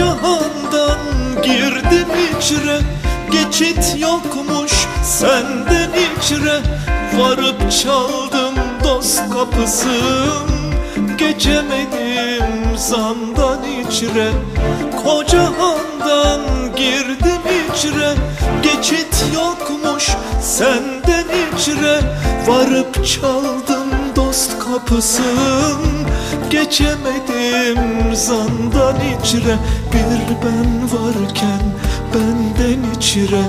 Koca handan girdim içre. Geçit yokmuş senden içre. Varıp çaldım dost kapısın. Geçemedim zandan içre. Koca handan girdim içre. Geçit yokmuş senden içre. Varıp çaldım dost kapısın. Geçemedim zandan içre. Bir ben varken benden içre.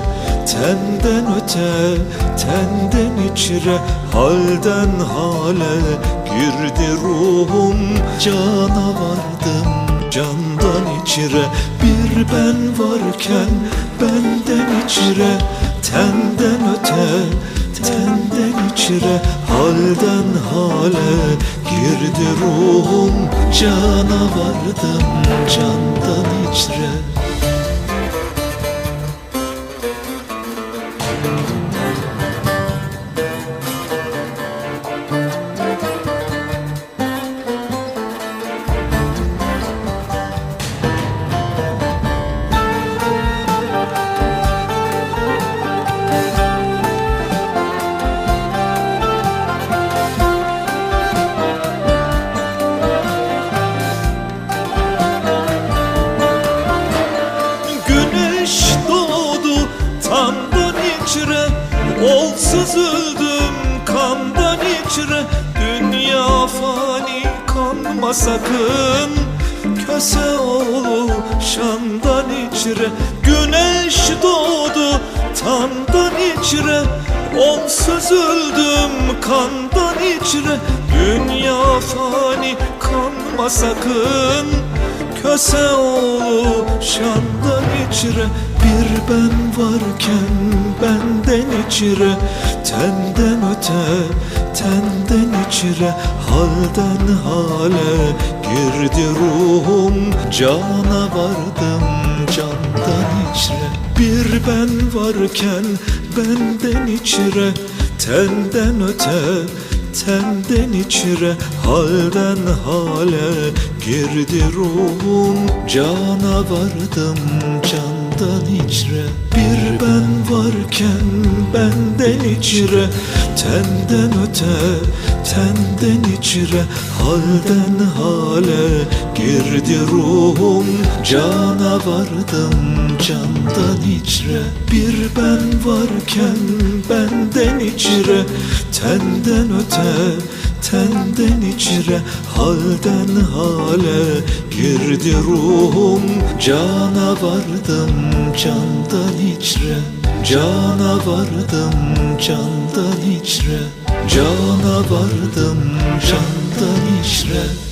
Tenden öte tenden içre. Halden hale girdi ruhum. Cana vardım candan içre. Bir ben varken benden içre. Tenden öte tenden içre Halden hale girdi ruhum Cana vardım candan içre Olsuz öldüm kandan içre. Dünya fani kanma sakın. Köse oğlu şandan içre. Güneş doğdu tandan içre. Onsuz öldüm kandan içre. Dünya fani kanma sakın. Köse oğlu şandan içre. Bir ben varken benden içre Tenden öte tenden içre Halden hale girdi ruhum Cana vardım candan içre. Bir ben varken benden içre Tenden öte Tenden içre halden hale girdi ruhum Cana vardım candan içre varken benden içre Tenden öte tenden içre Halden hale girdi ruhum Cana vardım candan içre. Bir ben varken benden içre Tenden öte tenden içre Halden hale girdi ruhum Cana vardım candan içre Cana vardım candan içre Cana vardım candan içre